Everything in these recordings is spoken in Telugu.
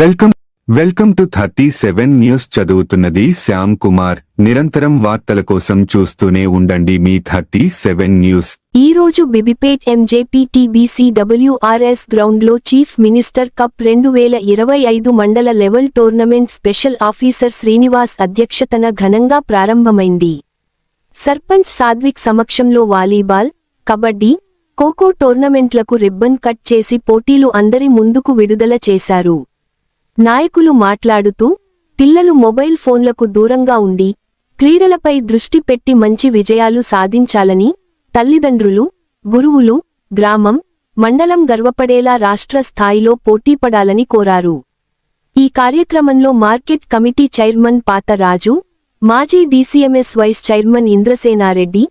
Welcome welcome to thirty seven news చదువుతున్నది శ్యామ్ కుమార్. నిరంతరం వార్తల కోసం చూస్తూనే ఉండండి మీ థర్టీ సెవెన్ న్యూస్. ఈ రోజు బిబిపేట్ ఎంజేపీటీబీసీడబ్ల్యూఆర్ఎస్ గ్రౌండ్లో చీఫ్ మినిస్టర్ కప్ రెండు వేల ఇరవై ఐదు మండల level tournament special officer Srinivas అధ్యక్షతన ఘనంగా ప్రారంభమైంది. సర్పంచ్ సాద్విక్ సమక్షంలో వాలీబాల్ కబడ్డీ ఖోఖో టోర్నమెంట్లకు రిబ్బన్ కట్ చేసి పోటీలు అందరి ముందుకు విడుదల చేశారు. నాయకులు మాట్లాడుతూ పిల్లలు మొబైల్ ఫోన్లకు దూరంగా ఉండి క్రీడలపై దృష్టి పెట్టి మంచి విజయాలు సాధించాలని తల్లిదండ్రులు గురువులు గ్రామం మండలం గర్వపడేలా రాష్ట్ర స్థాయిలో పోటీపడాలని కోరారు. ఈ కార్యక్రమంలో మార్కెట్ కమిటీ చైర్మన్ పాతరాజు మాజీ DCMS vice chairman Indrasena Reddy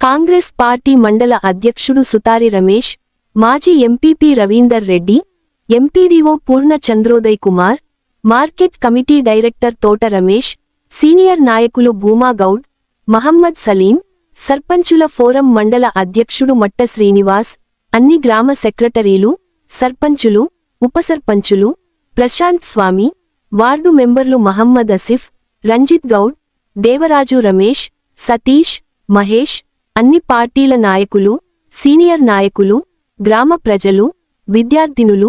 Congress party మండల అధ్యక్షుడు సుతారి రమేష్ మాజీ MPP Ravinder Reddy MPDO Purna Chandroday Kumar market committee director Thota Ramesh senior నాయకులు భూమా గౌడ్ మహమ్మద్ సలీం సర్పంచుల ఫోరం మండల అధ్యక్షుడు మట్ట శ్రీనివాస్ అన్ని గ్రామ సెక్రటరీలు సర్పంచులు ఉపసర్పంచులు ప్రశాంత్ స్వామి వార్డు మెంబర్లు మహమ్మద్ అసిఫ్ రంజిత్ గౌడ్ దేవరాజు రమేష్ సతీష్ మహేష్ అన్ని పార్టీల నాయకులు సీనియర్ నాయకులు గ్రామ ప్రజలు విద్యార్థినులు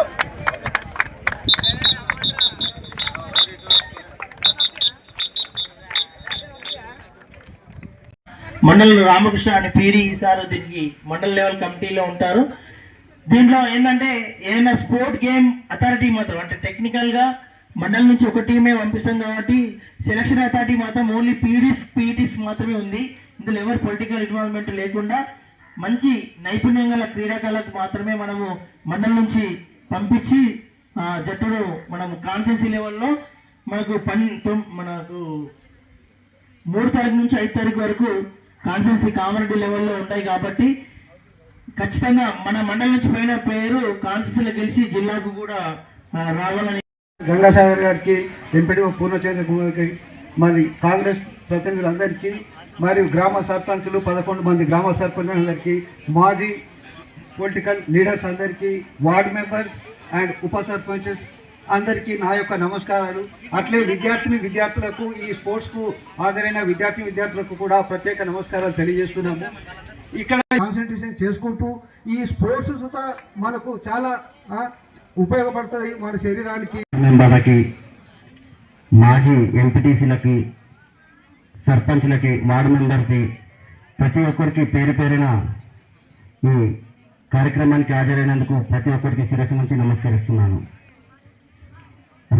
మండల రామకృష్ణ అనే పీడి సార్ దీనికి మండల లెవెల్ కమిటీలో ఉంటారు. దీంట్లో ఏంటంటే ఏదైనా స్పోర్ట్ గేమ్ అథారిటీ మాత్రం అంటే టెక్నికల్గా మండలం నుంచి ఒక టీమే పంపిస్తాం కాబట్టి సెలక్షన్ అథారిటీ మాత్రం ఓన్లీ పీడీస్ పీటీస్ మాత్రమే ఉంది. ఇందులో ఎవరు పొలిటికల్ ఇన్వాల్వ్మెంట్ లేకుండా మంచి నైపుణ్యం గల క్రీడాకారులకు మాత్రమే మనము మండలం నుంచి పంపించి జట్టును మనం కాన్సెన్సీ లెవెల్లో మనకు పని మనకు మూడు తారీఖు నుంచి ఐదు తారీఖు వరకు కాన్ఫరెన్సీ కామరెడ్డి లెవెల్లో ఉంటాయి కాబట్టి ఖచ్చితంగా మన మండలం నుంచి పోయిన పేరు కాన్ఫరెన్స్లో గెలిచి జిల్లాకు కూడా రావాలని గంగాసాగర్ గారికి ఎంపీడీ పూర్ణచంద్ర కుమార్కి మరి కాంగ్రెస్ ప్రతినిధులందరికీ మరియు గ్రామ సర్పంచులు పదకొండు మంది గ్రామ సర్పంచులందరికీ మాజీ పొలిటికల్ లీడర్స్ అందరికీ వార్డ్ మెంబర్స్ అండ్ ఉప సర్పంచెస్ అందరికీ నా యొక్క నమస్కారాలు. అట్లే విద్యార్థిని విద్యార్థులకు ఈ స్పోర్ట్స్కు హాజరైన విద్యార్థి విద్యార్థులకు కూడా ప్రత్యేక నమస్కారాలు తెలియజేస్తున్నాము. ఇక్కడ కాన్సన్ట్రేషన్ చేసుకుంటూ ఈ స్పోర్ట్స్ సుత మనకు చాలా ఉపయోగపడుతుంది మన శరీరానికి. మెంబర్లకి మాజీ ఎంపీటీసీలకి సర్పంచ్లకి వార్డు మెంబర్కి ప్రతి ఒక్కరికి పేరు పేరున ఈ కార్యక్రమానికి హాజరైనందుకు ప్రతి ఒక్కరికి శిరస్సు నుంచి నమస్కరిస్తున్నాను.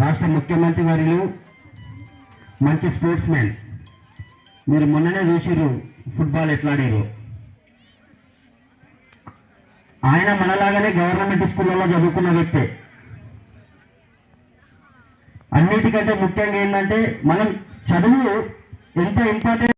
రాష్ట్ర ముఖ్యమంత్రి వర్యులు మంచి స్పోర్ట్స్ మ్యాన్ మీరు మొన్ననే చూసిరు ఫుట్బాల్ ఎట్లా ఆడారు ఆయన మనలాగానే గవర్నమెంట్ స్కూళ్ళలో చదువుకున్న వ్యక్తే. అన్నిటికంటే ముఖ్యంగా ఏంటంటే మనం చదువు ఎంత ఇంపార్టెంట్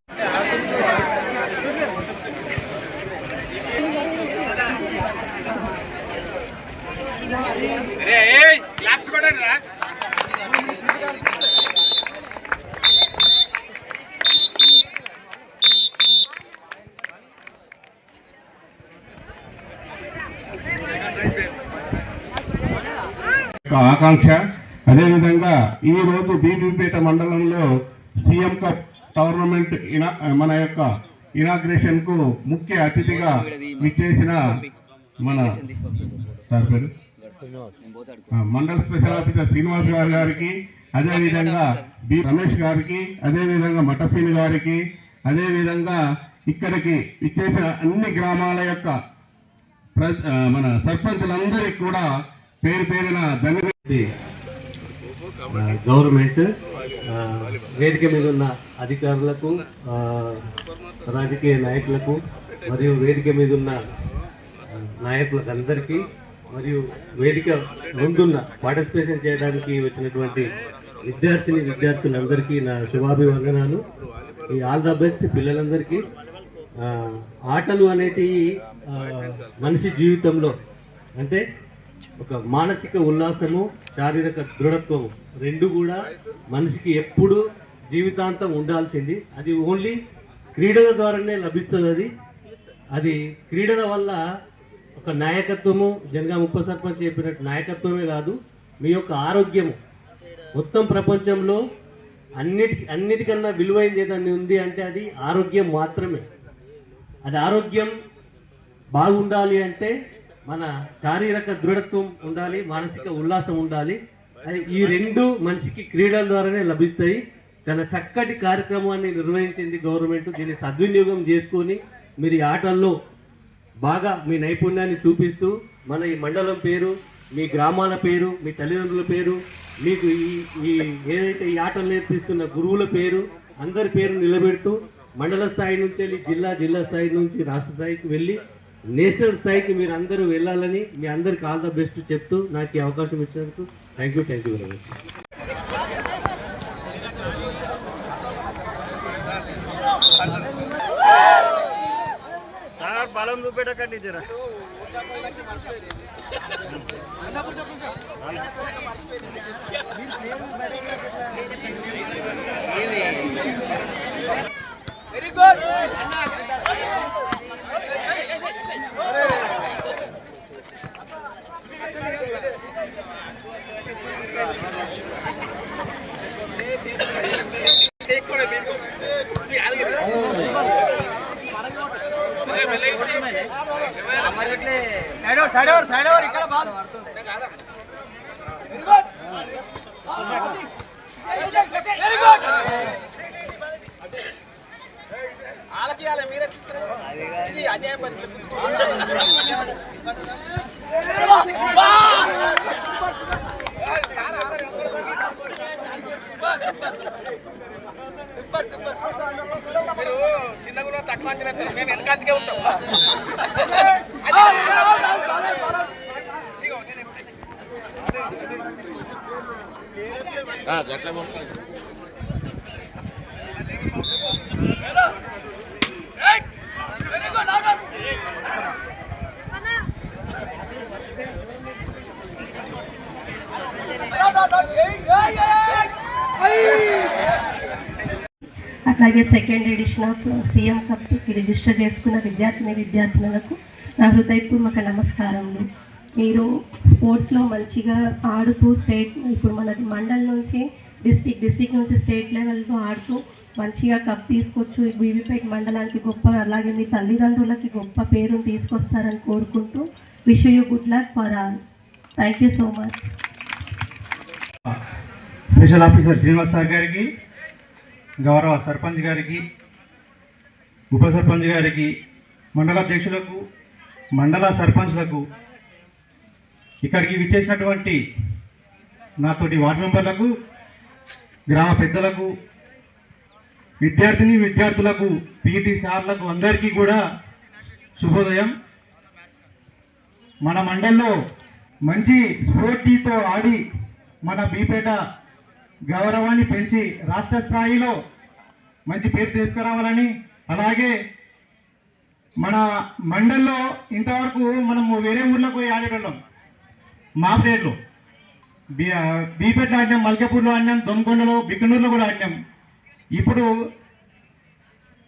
యొక్క ఆకాంక్ష. అదేవిధంగా ఈరోజు బీబీపేట మండలంలో సీఎం కప్ టోర్నమెంట్ ఇనా మన యొక్క ఇనాగ్రేషన్కు ముఖ్య అతిథిగా విచ్చేసిన మన సార్ పేరు మండల స్పెషల్ ఆఫీసర్ శ్రీనివాస్ గారు గారికి అదేవిధంగా బి రమేష్ గారికి అదేవిధంగా మఠసీని గారికి అదేవిధంగా ఇక్కడికి ఇచ్చేసిన అన్ని గ్రామాల యొక్క మన సర్పంచులందరికీ కూడా పేరు పేరున ధన్యవాదాలు. గవర్నమెంట్ వేదిక మీద ఉన్న అధికారులకు రాజకీయ నాయకులకు మరియు వేదిక మీద ఉన్న నాయకులకు అందరికీ మరియు వేదిక ముందున్న పార్టిసిపేషన్ చేయడానికి వచ్చినటువంటి విద్యార్థిని విద్యార్థులందరికీ నా శుభాభివందనాలు. ఈ ఆల్ ద బెస్ట్ పిల్లలందరికీ. ఆటలు అనేటివి మనిషి జీవితంలో అంటే ఒక మానసిక ఉల్లాసము శారీరక దృఢత్వము రెండు కూడా మనిషికి ఎప్పుడు జీవితాంతం ఉండాల్సింది. అది ఓన్లీ క్రీడల ద్వారానే లభిస్తుంది అది. అది క్రీడల వల్ల ఒక నాయకత్వము జనగా ఉప సర్పంచ్ చెప్పినట్టు నాయకత్వమే కాదు మీ యొక్క ఆరోగ్యము. మొత్తం ప్రపంచంలో అన్నిటి అన్నిటికన్నా విలువైంది ఏదన్నా ఉంది అంటే అది ఆరోగ్యం మాత్రమే. అది ఆరోగ్యం బాగుండాలి అంటే మన శారీరక దృఢత్వం ఉండాలి మానసిక ఉల్లాసం ఉండాలి. ఈ రెండు మనిషికి క్రీడల ద్వారానే లభిస్తాయి. చాలా చక్కటి కార్యక్రమాన్ని నిర్వహించింది గవర్నమెంట్. దీన్ని సద్వినియోగం చేసుకొని మీరు ఈ ఆటల్లో బాగా మీ నైపుణ్యాన్ని చూపిస్తూ మన ఈ మండలం పేరు మీ గ్రామాల పేరు మీ తల్లిదండ్రుల పేరు మీకు ఈ ఈ ఏదైతే ఈ ఆటలు నేర్పిస్తున్న గురువుల పేరు అందరి పేరు నిలబెడుతూ మండల స్థాయి నుంచి వెళ్ళి జిల్లా జిల్లా స్థాయి నుంచి రాష్ట్ర స్థాయికి వెళ్ళి నేషనల్ స్థాయికి మీరు అందరూ వెళ్ళాలని మీ అందరికి ఆల్ ద బెస్ట్ చెప్తూ నాకు ఈ అవకాశం ఇచ్చినందుకు thank you thank you very much. అలాగే సెకండ్ ఎడిషన్ ఆఫ్ సీఎం కప్కి రిజిస్టర్ చేసుకున్న విద్యార్థిని విద్యార్థినులకు నా హృదయపూర్వక నమస్కారములు మీరు స్పోర్ట్స్లో మంచిగా ఆడుతూ స్టేట్ ఇప్పుడు మనది మండల్ నుంచి డిస్టిక్ డిస్టిక్ నుంచి స్టేట్ లెవెల్లో ఆడుతూ మంచిగా కప్ తీసుకొచ్చు బీవీపేట మండలానికి గొప్ప అలాగే మీ తల్లిదండ్రులకి గొప్ప పేరును తీసుకొస్తారని కోరుకుంటూ wish you good luck for all. Thank you so much special officer Srinivas sir గారికి గౌరవ సర్పంచ్ గారికి ఉప సర్పంచ్ గారికి మండల అధ్యక్షులకు మండల సర్పంచ్లకు ఇక్కడికి విచ్చేసినటువంటి నాతోటి వార్డు మెంబర్లకు గ్రామ పెద్దలకు విద్యార్థిని విద్యార్థులకు పీటీ సార్లకు అందరికీ కూడా శుభోదయం. మన మండల్లో మంచి స్ఫూర్తితో ఆడి మన బీపేట గౌరవాన్ని పెంచి రాష్ట్ర స్థాయిలో మంచి పేరు తీసుకురావాలని అలాగే మన మండల్లో ఇంతవరకు మనము వేరే ఊర్లకు పోయి ఆడేటోళ్ళం. మా ప్లేట్లో బీ ఆడినాం మల్కపూర్లో ఆడినాం దొంగకొండలో బిక్కనూరులో కూడా ఆడినాం. ఇప్పుడు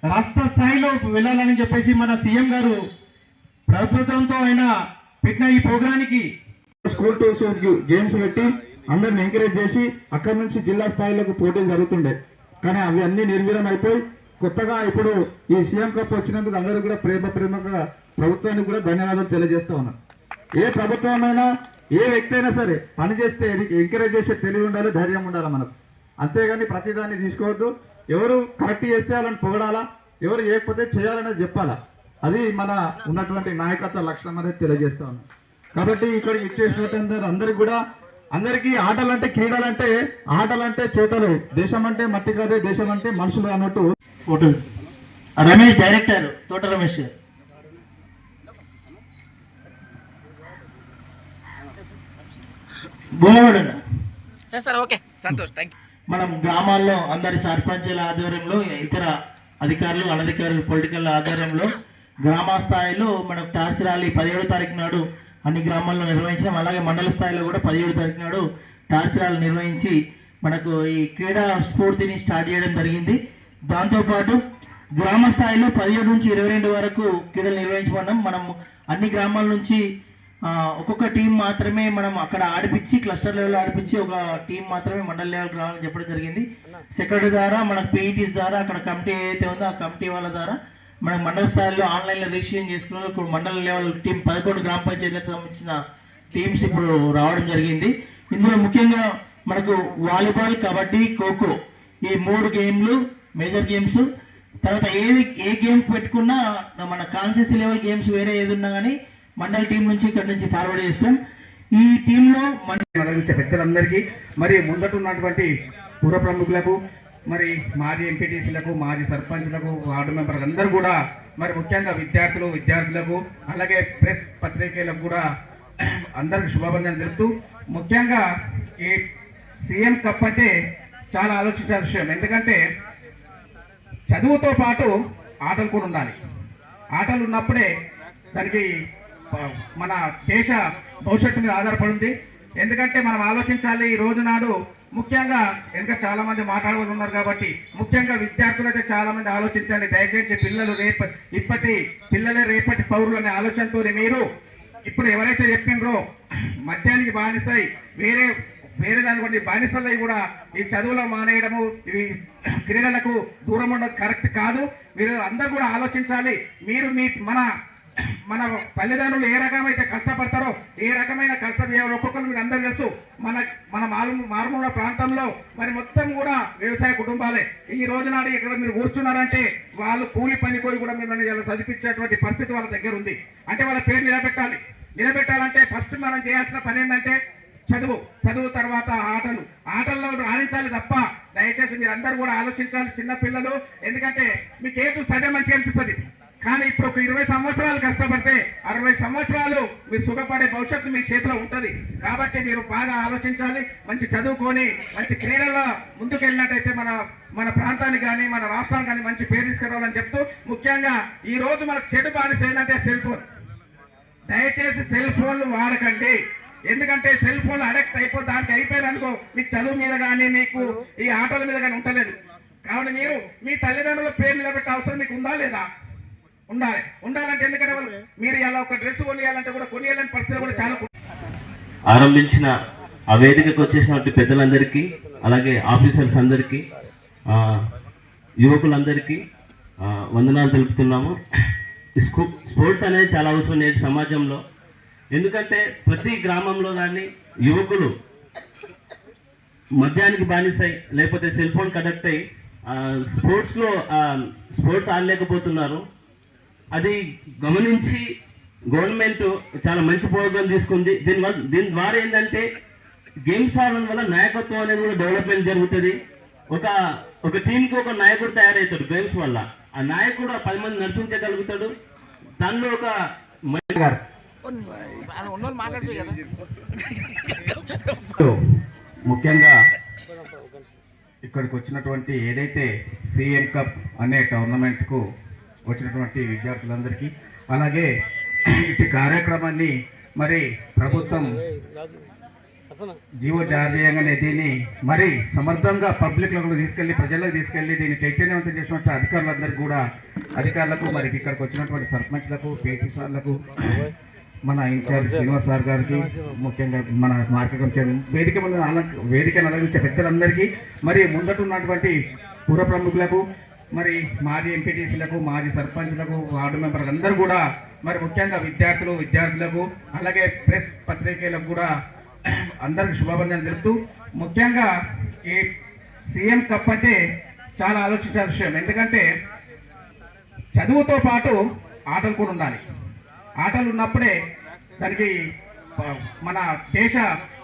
రాష్ట్ర స్థాయిలో వెళ్ళాలని చెప్పేసి మన సీఎం గారు ప్రభుత్వంతో ఆయన పెట్టిన ఈ ప్రోగ్రానికి స్కూల్ టూర్స్ గేమ్స్ పెట్టి అందరిని ఎంకరేజ్ చేసి అక్కడి నుంచి జిల్లా స్థాయిలోకి పోటీలు జరుగుతుండే. కానీ అవి అన్ని నిర్వీరం అయిపోయి కొత్తగా ఇప్పుడు ఈ సీఎం కప్ వచ్చినందుకు అందరూ కూడా ప్రేమ ప్రేమగా ప్రభుత్వానికి కూడా ధన్యవాదాలు తెలియజేస్తా ఉన్నాం. ఏ ప్రభుత్వమైనా ఏ వ్యక్తి అయినా సరే పని చేస్తే ఎంకరేజ్ చేసే తెలివి ఉండాలి ధైర్యం ఉండాలి మనకు. అంతేగాని ప్రతిదాన్ని తీసుకోవద్దు. ఎవరు కరెక్ట్ చేస్తే వాళ్ళని పొగడాలా? ఎవరు చేయకపోతే చేయాలనేది చెప్పాలా? అది మన ఉన్నటువంటి నాయకత్వ లక్షణం అనేది తెలియజేస్తా ఉన్నాం. కాబట్టి ఇక్కడ ఇచ్చేసినటువంటి అందరికి కూడా అందరికీ ఆటలంటే క్రీడలంటే ఆటలంటే చేతలు. దేశం అంటే మట్టి కాదే దేశం అంటే మనుషులు అన్నట్టు. Photo Ramesh director Thota Ramesh. Sir okay Santosh thank మనం గ్రామాల్లో అందరి సర్పంచుల ఆధ్వర్యంలో ఇతర అధికారులు అనధికారులు పొలిటికల్ ఆధ్వర్యంలో గ్రామ స్థాయిలో మనకు టార్చ్ ర్యాలీ పదిహేడో తారీఖు నాడు అన్ని గ్రామాల్లో నిర్వహించడం అలాగే మండల స్థాయిలో కూడా పదిహేడు తారీఖు నాడు టార్చ్ ర్యాలీ నిర్వహించి మనకు ఈ క్రీడా స్ఫూర్తిని స్టార్ట్ చేయడం జరిగింది. దాంతోపాటు గ్రామ స్థాయిలో పదిహేడు నుంచి ఇరవై రెండు వరకు క్రీడలు నిర్వహించబడ్డాం మనం అన్ని గ్రామాల నుంచి ఒక్కొక్క టీం మాత్రమే మనం అక్కడ ఆడిపించి క్లస్టర్ లెవెల్ ఆడిపించి ఒక టీం మాత్రమే మండల్ లెవెల్కి రావాలని చెప్పడం జరిగింది. సెక్రటరీ ద్వారా మన పీఈటీస్ ద్వారా అక్కడ కమిటీ ఏదైతే ఉందో ఆ కమిటీ వాళ్ళ ద్వారా మనం మండల స్థాయిలో ఆన్లైన్లో రిజిస్ట్రేషన్ చేసుకున్నాం ఇప్పుడు మండల లెవెల్ టీం పదకొండు గ్రామ పంచాయతీలకు సంబంధించిన టీమ్స్ ఇప్పుడు రావడం జరిగింది. ఇందులో ముఖ్యంగా మనకు వాలీబాల్ కబడ్డీ ఖోఖో ఈ మూడు గేమ్లు మేజర్ గేమ్స్. తర్వాత ఏది ఏ గేమ్ పెట్టుకున్నా మన కాన్షియస్ లెవెల్ గేమ్స్ వేరే ఏది ఉన్నా కానీ మండల టీం నుంచి ఇక్కడ నుంచి ఫార్వర్డ్ చేస్తాం. ఈ టీంలో మన పెద్దలందరికీ మరి ముందట ఉన్నటువంటి పూర్వ ప్రముఖులకు మరి మాజీ ఎంపీటీసీలకు మాజీ సర్పంచ్లకు వార్డు మెంబర్లకు అందరూ కూడా మరి ముఖ్యంగా విద్యార్థులు విద్యార్థులకు అలాగే ప్రెస్ పత్రికలకు కూడా అందరికి శుభాబంధనలు తెలుపుతూ ముఖ్యంగా ఈ సీఎం కప్ అంటే చాలా ఆలోచించాల్సిన విషయం. ఎందుకంటే చదువుతో పాటు ఆటలు కూడా ఉండాలి. ఆటలు ఉన్నప్పుడే దానికి మన దేశ భవిష్యత్తు మీద ఆధారపడింది. ఎందుకంటే మనం ఆలోచించాలి ఈ రోజు నాడు ముఖ్యంగా ఇంకా చాలా మంది మాట్లాడవలసి ఉన్నారు కాబట్టి ముఖ్యంగా విద్యార్థులు అయితే చాలా మంది ఆలోచించాలి దయచేసి పిల్లలు రేప ఇప్పటి పిల్లలే రేపటి పౌరులు అనే ఆలోచనతో మీరు ఇప్పుడు ఎవరైతే చెప్పిండ్రో మద్యానికి బానిసై వేరే వేరే దాని బానిసలై కూడా ఈ చదువులో మానేయడము ఇవి క్రీడలకు దూరం ఉండడం కరెక్ట్ కాదు. మీరు అందరూ కూడా ఆలోచించాలి. మీరు మీ మన మన తల్లిదండ్రులు ఏ రకమైతే కష్టపడతారో ఏ రకమైన కష్టం ఒక్కొక్కరు మీకు అందరూ తెలుసు. మన మన మారు మారుమూల ప్రాంతంలో మరి మొత్తం కూడా వ్యవసాయ కుటుంబాలే. ఈ రోజు నాడు ఇక్కడ మీరు కూర్చున్నారంటే వాళ్ళు కూలి పని పోయి కూడా మిమ్మల్ని ఇలా చదివించేటువంటి పరిస్థితి వాళ్ళ దగ్గర ఉంది. అంటే వాళ్ళ పేరు నిలబెట్టాలి. నిలబెట్టాలంటే ఫస్ట్ మనం చేయాల్సిన పని ఏంటంటే చదువు. చదువు తర్వాత ఆటలు. ఆటల్లో రాణించాలి తప్ప దయచేసి మీరు అందరూ కూడా ఆలోచించాలి చిన్నపిల్లలు ఎందుకంటే మీకు ఏ చూస్తే అదే మంచిగా అనిపిస్తుంది. కానీ ఇప్పుడు ఒక ఇరవై సంవత్సరాలు కష్టపడితే అరవై సంవత్సరాలు మీరు సుఖపడే భవిష్యత్తు మీ చేతిలో ఉంటుంది. కాబట్టి మీరు బాగా ఆలోచించాలి మంచి చదువుకొని మంచి క్రీడల్లో ముందుకు వెళ్ళినట్టయితే మన మన ప్రాంతానికి కానీ మన రాష్ట్రానికి కానీ మంచి పేరు తీసుకురావాలని చెప్తూ ముఖ్యంగా ఈ రోజు మనకు చెడు బానిస ఏంటంటే సెల్ ఫోన్. దయచేసి సెల్ ఫోన్లు వాడకండి. ఎందుకంటే సెల్ ఫోన్ అడక్ట్ అయిపో దానికి అయిపోయారు అనుకో మీకు చదువు మీద కానీ మీకు ఈ ఆటల మీద కానీ ఉండలేదు కాబట్టి మీరు మీ తల్లిదండ్రుల పేరు నిలబెట్టే అవసరం మీకు ఉందా లేదా? ఉండాలి. ఉండాలంటే ఎందుకంటే మీరు ఇలా ఒక డ్రెస్ కొనియాలంటే కూడా కొనియాలని పరిస్థితులు కూడా చాలా ఆరంభించిన ఆ వేదికకు వచ్చేసినటువంటి పెద్దలందరికీ అలాగే ఆఫీసర్స్ అందరికీ యువకులందరికీ వందనాలు తెలుపుతున్నాము. స్పోర్ట్స్ అనేది చాలా అవసరం నేటి సమాజంలో. ఎందుకంటే ప్రతి గ్రామంలో కానీ యువకులు మద్యానికి బానిసై లేకపోతే సెల్ ఫోన్ కనెక్ట్ అయ్యి స్పోర్ట్స్లో స్పోర్ట్స్ ఆడలేకపోతున్నారు. అది గమనించి గవర్నమెంట్ చాలా మంచి ప్రోగ్రాం తీసుకుంది. దీని వల్ల దీని ద్వారా ఏంటంటే గేమ్స్ ఆడడం వల్ల నాయకత్వం అనేది కూడా డెవలప్మెంట్ జరుగుతుంది. ఒక ఒక టీంకి ఒక నాయకుడు తయారవుతాడు గేమ్స్ వల్ల. ఆ నాయకుడు ఆ పది మంది నడిపించగలుగుతాడు. దానిలో ఒక గారు. ముఖ్యంగా ఇక్కడికి వచ్చినటువంటి ఏదైతే సీఎం కప్ అనే టోర్నమెంట్కు వచ్చినటువంటి విద్యార్థులందరికీ. అలాగే ఇటు కార్యక్రమాన్ని మరి ప్రభుత్వం జీవో జారీ చేయగానే దీన్ని మరి సమర్థంగా పబ్లిక్లకు తీసుకెళ్ళి ప్రజలకు తీసుకెళ్ళి దీన్ని చైతన్యవంతం చేసినటువంటి అధికారులందరికీ కూడా అధికారులకు మరి ఇక్కడికి వచ్చినటువంటి సర్పంచ్లకు పేటీ సార్లకు మన ఇన్ఛార్జ్ శ్రీనివాస్ సార్ గారికి ముఖ్యంగా మన మార్కెట్ వేదిక వేదికను అలంకరించే పెద్దలందరికీ మరి ముందట ఉన్నటువంటి పూర్వ ప్రముఖులకు మరి మాజీ ఎంపీటీసీలకు మాజీ సర్పంచ్లకు వార్డు మెంబర్లకు అందరూ కూడా మరి ముఖ్యంగా విద్యార్థులు విద్యార్థులకు అలాగే ప్రెస్ పత్రికలకు కూడా అందరికి శుభాబంధనలు తెలుపుతూ ముఖ్యంగా ఈ సీఎం కప్ అంటే చాలా ఆలోచించాల్సిన విషయం. ఎందుకంటే చదువుతో పాటు ఆటలు కూడా ఉండాలి. ఆటలు ఉన్నప్పుడే దానికి మన దేశ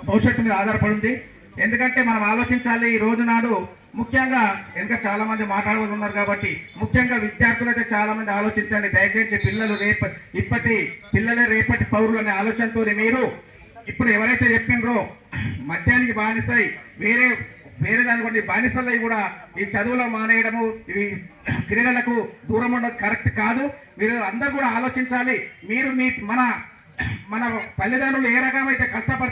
భవిష్యత్తు మీద ఆధారపడి ఉంది. ఎందుకంటే మనం ఆలోచించాలి ఈ రోజు నాడు ముఖ్యంగా ఇంకా చాలా మంది మాట్లాడవలసి ఉన్నారు కాబట్టి ముఖ్యంగా విద్యార్థులు అయితే చాలా మంది ఆలోచించాలి. దయచేసి పిల్లలు రేప ఇప్పటి పిల్లలే రేపటి పౌరులు అనే ఆలోచనతో మీరు ఇప్పుడు ఎవరైతే చెప్పిండ్రో మద్యానికి బానిసై వేరే వేరే దాని కొన్ని బానిసలై కూడా ఈ చదువులో మానేయడము ఇవి క్రీడలకు దూరం ఉండడం కరెక్ట్ కాదు. మీరు అందరూ కూడా ఆలోచించాలి. మీరు మీ మన మన తల్లిదండ్రులు ఏ రకమైతే కష్టపడి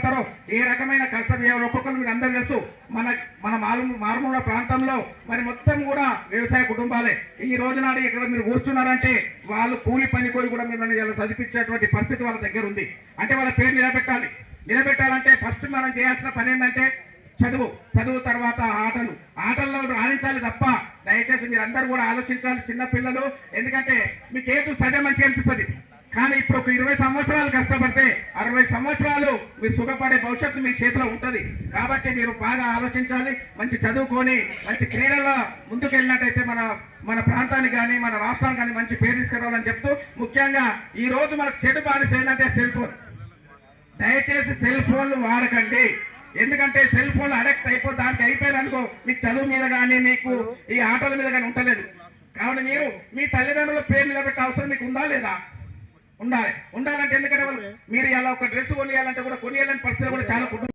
ఏ రకమైన కష్టం ఒక్కొక్కరు మీకు అందరూ తెలుసు. మన మన మారు మారుమూల ప్రాంతంలో మరి మొత్తం కూడా వ్యవసాయ కుటుంబాలే. ఈ రోజు నాడు ఇక్కడ మీరు కూర్చున్నారంటే వాళ్ళు కూలి పని కోరి కూడా మిమ్మల్ని ఇలా చదివించేటువంటి పరిస్థితి వాళ్ళ దగ్గర ఉంది. అంటే వాళ్ళ పేరు నిలబెట్టాలి. నిలబెట్టాలంటే ఫస్ట్ మనం చేయాల్సిన పని ఏంటంటే చదువు. చదువు తర్వాత ఆటలు. ఆటల్లో రాణించాలి తప్ప దయచేసి మీరు అందరూ కూడా ఆలోచించాలి చిన్న పిల్లలు. ఎందుకంటే మీకు ఏ చూస్తే అదే మంచిగా అనిపిస్తుంది. కానీ ఇప్పుడు ఒక ఇరవై సంవత్సరాలు కష్టపడితే అరవై సంవత్సరాలు మీరు సుఖపడే భవిష్యత్తు మీ చేతిలో ఉంటుంది. కాబట్టి మీరు బాగా ఆలోచించాలి మంచి చదువుకొని మంచి క్రీడల్లో ముందుకెళ్ళినట్టయితే మన మన ప్రాంతానికి కానీ మన రాష్ట్రానికి కానీ మంచి పేరు తీసుకురావాలని చెప్తూ ముఖ్యంగా ఈ రోజు మనకు చెడు బానిస ఏంటంటే సెల్ ఫోన్. దయచేసి సెల్ ఫోన్లు వాడకండి. ఎందుకంటే సెల్ ఫోన్లు అడక్ట్ అయిపో దానికి అయిపోయారు అనుకో మీకు చదువు మీద కానీ మీకు ఈ ఆటల మీద కానీ ఉంటలేదు. కావున మీరు మీ తల్లిదండ్రుల పేరు నిలబెట్టే అవసరం మీకు ఉందా లేదా? ఉండాలి. ఉండాలంటే ఎందుకంటే వాళ్ళు మీరు ఇలా ఒక డ్రెస్ కొనియాలంటే కూడా కొనియాలని పరిస్థితులు కూడా చాలా కుటుంబ